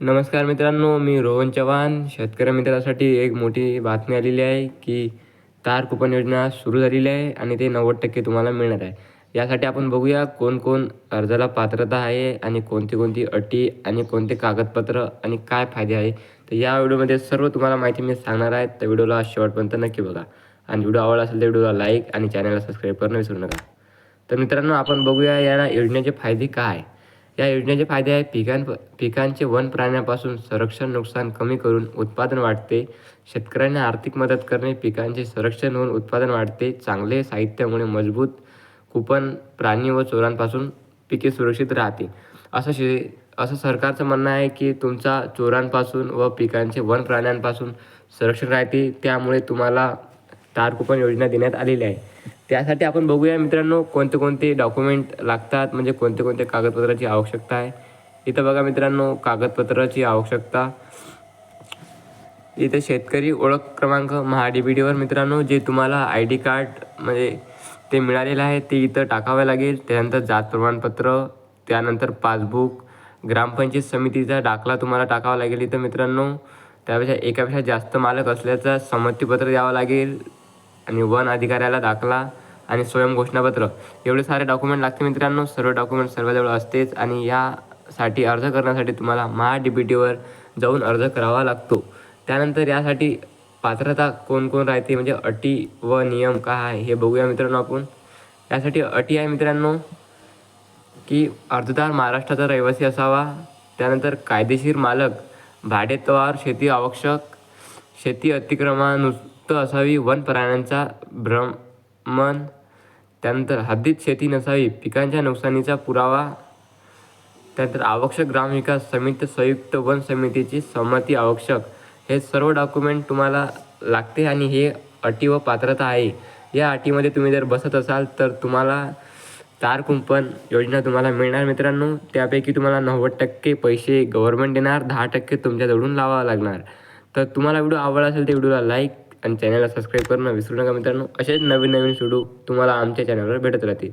नमस्कार मित्रांनो मी रोहन चव्हाण. शेतकरी मित्रासाठी एक मोठी बातमी आलेली आहे की तार कुपन योजना सुरू झालेली आहे आणि ते नव्वद टक्के तुम्हाला मिळणार आहे. यासाठी आपण बघूया कोण कोण अर्जाला पात्रता आहे आणि कोणती कोणती अटी आणि कोणते कागदपत्र आणि काय फायदे आहे. तर या व्हिडिओमध्ये सर्व तुम्हाला माहिती मी सांगणार आहे. तर व्हिडिओला शेवटपर्यंत नक्की बघा. आणि व्हिडिओ आवडला असेल तर व्हिडिओला लाईक आणि चॅनलला सबस्क्राईब करणं विसरू नका. तर मित्रांनो आपण बघूया या योजनेचे फायदे काय? आहे या योजनेचे फायदे आहे. पिकां पिकांचे वन प्राण्यापासून संरक्षण नुकसान कमी करून उत्पादन वाढते. शेतकऱ्यांना आर्थिक मदत करणे पिकांचे संरक्षण होऊन उत्पादन वाढते. चांगले साहित्यामुळे मजबूत कुपन प्राणी व चोरांपासून पिके सुरक्षित राहते. असं शे असं सरकारचं म्हणणं आहे की तुमचा चोरांपासून व पिकांचे वन प्राण्यांपासून संरक्षण राहते. त्यामुळे तुम्हाला तार कुपन योजना देण्यात आलेली आहे. त्यासाठी आपण बघूया मित्रांनो कोणते कोणते डॉक्युमेंट लागतात म्हणजे कोणते कोणते कागदपत्राची आवश्यकता आहे. इथं बघा मित्रांनो कागदपत्राची आवश्यकता. इथे शेतकरी ओळख क्रमांक महा डी बी डीवर मित्रांनो जे तुम्हाला आय डी कार्ड म्हणजे ते मिळालेलं आहे ते इथं टाकावं लागेल. त्यानंतर जात प्रमाणपत्र त्यानंतर पासबुक ग्रामपंचायत समितीचा दाखला तुम्हाला टाकावा लागेल इथं मित्रांनो. त्यापेक्षा एकापेक्षा जास्त मालक असल्याचा संमतीपत्र द्यावं लागेल. आणि वन अधिकाऱ्याला दाखला आणि स्वयं घोषणापत्र. एवढे सारे डॉक्युमेंट लागते मित्रांनो. सर्व डॉक्युमेंट सर्वजवळ असतेच आणि यासाठी अर्ज करण्यासाठी तुम्हाला महा डी बी टीवर जाऊन अर्ज करावा लागतो. त्यानंतर यासाठी पात्रता कोण कोण राहते म्हणजे अटी व नियम काय आहे हे बघूया मित्रांनो आपण. यासाठी अटी आहे मित्रांनो की अर्जदार महाराष्ट्राचा रहिवासी असावा. त्यानंतर कायदेशीर मालक भाडेतवार शेती आवश्यक शेती अतिक्रमानुस अतिक्रमणानुक्त असावी वन प्राण्यांचा भ्रमण त्यानंतर हद्दीत शेती नसावी पिकांच्या नुकसानीचा पुरावा त्यानंतर आवश्यक ग्रामविकास समिती संयुक्त वन समितीची संमती आवश्यक. हे सर्व डॉक्युमेंट तुम्हाला लागते आणि हे अटी व पात्रता आहे. या अटीमध्ये तुम्ही जर बसत असाल तर तुम्हाला तार कुंपण योजना तुम्हाला मिळणार मित्रांनो. त्यापैकी तुम्हाला नव्वद टक्के पैसे गव्हर्मेंट देणार दहा टक्के तुमच्याजवळून लावावं लागणार. तर तुम्हाला व्हिडिओ आवडला असेल तर व्हिडिओला लाईक आणि चॅनलला सबस्क्राईब करणं विसरू नका मित्रांनो. असेच नवीन नवीन व्हिडिओ तुम्हाला आमच्या चॅनलवर भेटत राहतील.